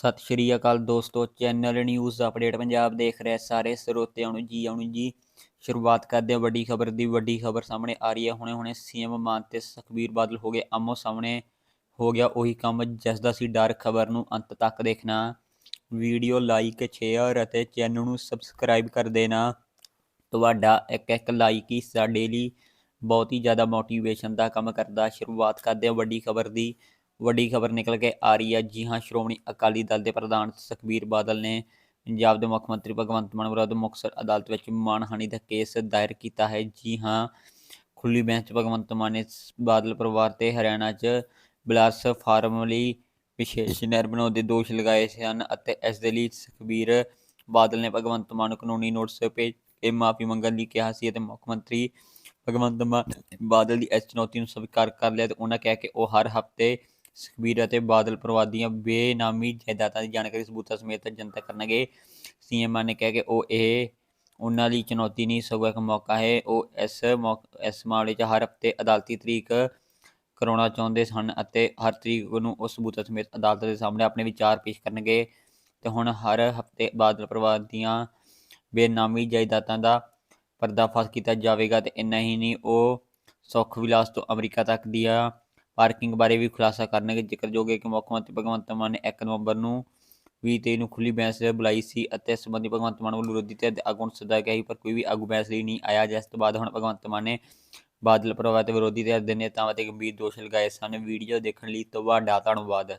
ਸਤਿ ਸ਼੍ਰੀ ਅਕਾਲ ਦੋਸਤੋ, channel news update Punjab ਦੇਖ ਰਹੇ ਸਾਰੇ ਸਰੋਤਿਆਂ ਨੂੰ ਜੀ ਆਉਣ ਜੀ। ਸ਼ੁਰੂਆਤ ਕਰਦੇ ਹਾਂ ਵੱਡੀ ਖਬਰ ਦੀ, ਵੱਡੀ ਖਬਰ ਸਾਹਮਣੇ ਆ ਰਹੀ ਹੈ। ਹੁਣੇ ਹੁਣੇ ਸੀਐਮ ਮਾਨ ਤੇ ਸੁਖਬੀਰ ਬਾਦਲ ਹੋ ਗਏ, ਆਮੋ ਸਾਹਮਣੇ ਹੋ ਗਿਆ ਉਹੀ ਕੰਮ ਜਿਸ ਦਾ ਸੀ ਡਰ ਖਬਰ ਨੂੰ ਅੰਤ ਤੱਕ ਦੇਖਣਾ। ਵੀਡੀਓ ਲਾਈਕ ਸ਼ੇਅਰ ਅਤੇ ਚੈਨਲ ਨੂੰ ਸਬਸਕ੍ਰਾਈਬ ਕਰ ਦੇਣਾ। ਤੁਹਾਡਾ ਇੱਕ ਇੱਕ ਲਾਈਕ ਹੀ ਸਾਡੇ ਲਈ ਬਹੁਤ ਹੀ ਜ਼ਿਆਦਾ ਮੋਟੀਵੇਸ਼ਨ ਦਾ ਕੰਮ ਕਰਦਾ। ਸ਼ੁਰੂਆਤ ਕਰਦੇ ਹਾਂ ਵੱਡੀ ਖਬਰ ਦੀ। ਵੱਡੀ ਖਬਰ ਨਿਕਲ ਕੇ ਆ ਰਹੀ ਹੈ ਜੀ ਹਾਂ, ਸ਼੍ਰੋਮਣੀ ਅਕਾਲੀ ਦਲ ਦੇ ਪ੍ਰਧਾਨ ਸੁਖਬੀਰ ਬਾਦਲ ਨੇ ਪੰਜਾਬ ਦੇ ਮੁੱਖ ਮੰਤਰੀ ਭਗਵੰਤ ਮਾਨ ਵਿਰੁੱਧ ਮੁਕਤਸਰ ਅਦਾਲਤ ਵਿੱਚ ਮਾਨਹਾਨੀ ਦਾ ਕੇਸ ਦਾਇਰ ਕੀਤਾ ਹੈ। ਜੀ ਹਾਂ ਖੁੱਲੀ ਬੈਂਚ ਭਗਵੰਤ ਮਾਨ ਨੇ ਬਾਦਲ ਪਰਿਵਾਰ ਤੇ ਹਰਿਆਣਾ 'ਚ ਬਲਾਸ ਫਾਰਮ ਲਈ ਵਿਸ਼ੇਸ਼ ਨਹਿਰ ਬਣਾਉਣ ਦੇ ਦੋਸ਼ ਲਗਾਏ ਸਨ ਅਤੇ ਇਸ ਦੇ ਲਈ ਸੁਖਬੀਰ ਬਾਦਲ ਨੇ ਭਗਵੰਤ ਮਾਨ ਨੂੰ ਕਾਨੂੰਨੀ ਨੋਟਿਸ ਭੇਜ ਕੇ ਮਾਫੀ ਮੰਗਣ ਲਈ ਕਿਹਾ ਸੀ ਅਤੇ ਮੁੱਖ ਮੰਤਰੀ ਭਗਵੰਤ ਮਾਨ ਬਾਦਲ ਦੀ ਇਸ ਚੁਣੌਤੀ ਨੂੰ ਸਵੀਕਾਰ ਕਰ ਲਿਆ ਤੇ ਉਹਨਾਂ ਕਿਹਾ ਕਿ ਉਹ ਹਰ ਹਫ਼ਤੇ ਸੁਖਬੀਰ ਅਤੇ ਬਾਦਲ ਪਰਿਵਾਰ ਦੀਆਂ ਬੇਨਾਮੀ ਜਾਇਦਾਦਾਂ ਦੀ ਜਾਣਕਾਰੀ ਸਬੂਤਾਂ ਸਮੇਤ ਜਨਤਕ ਕਰਨਗੇ। ਸੀਐਮ ਨੇ ਕਿਹਾ ਕਿ ਉਹ ਇਹ, ਉਹਨਾਂ ਲਈ ਚੁਣੌਤੀ ਨਹੀਂ, ਸਗੋਂ ਇੱਕ ਮੌਕਾ ਹੈ। ਉਹ ਇਸ ਇਸ ਮਾਮਲੇ 'ਚ ਹਰ ਹਫ਼ਤੇ ਅਦਾਲਤੀ ਤਰੀਕ ਕਰਾਉਣਾ ਚਾਹੁੰਦੇ ਸਨ ਅਤੇ ਹਰ ਤਰੀਕ ਨੂੰ ਉਸ ਸਬੂਤਾਂ ਸਮੇਤ ਅਦਾਲਤ ਦੇ ਸਾਹਮਣੇ ਆਪਣੇ ਵਿਚਾਰ ਪੇਸ਼ ਕਰਨਗੇ। ਤੇ ਹੁਣ ਹਰ ਹਫ਼ਤੇ ਬਾਦਲ ਪਰਿਵਾਰ ਦੀਆਂ ਬੇਨਾਮੀ ਜਾਇਦਾਦਾਂ ਦਾ ਪਰਦਾਫਾਸ਼ ਕੀਤਾ ਜਾਵੇਗਾ ਤੇ ਇੰਨਾ ਹੀ ਨਹੀਂ, ਉਹ ਸੁੱਖ ਵਿਲਾਸ ਤੋਂ ਅਮਰੀਕਾ ਤੱਕ ਦੀਆਂ ਪਾਰਕਿੰਗ ਬਾਰੇ ਵੀ ਖੁਲਾਸਾ ਕਰਨਗੇ। ਜ਼ਿਕਰਯੋਗ ਹੈ ਕਿ ਮੁੱਖ ਮੰਤਰੀ ਭਗਵੰਤ ਮਾਨ ਨੇ 1 ਨਵੰਬਰ ਨੂੰ 2023 ਨੂੰ ਖੁੱਲੀ ਬਹਿਸ ਬੁਲਾਈ ਸੀ ਅਤੇ ਇਸ ਸੰਬੰਧੀ ਭਗਵੰਤ ਮਾਨ ਵੱਲੋਂ ਵਿਰੋਧੀ ਧਿਰ ਦੇ ਆਗੂ ਨੂੰ ਸੱਦਾ ਗਿਆ ਸੀ, ਪਰ ਕੋਈ ਵੀ ਆਗੂ ਬਹਿਸ ਲਈ ਨਹੀਂ ਆਇਆ। ਜਿਸ ਤੋਂ ਬਾਅਦ ਹੁਣ ਭਗਵੰਤ ਮਾਨ ਨੇ ਬਾਦਲ ਪਰਿਵਾਰ ਤੇ ਵਿਰੋਧੀ ਧਿਰ ਦੇ ਨੇਤਾਵਾਂ ਤੇ ਗੰਭੀਰ ਦੋਸ਼ ਲਗਾਏ ਸਨ। ਵੀਡੀਓ ਦੇਖਣ ਲਈ ਤੁਹਾਡਾ ਧੰਨਵਾਦ।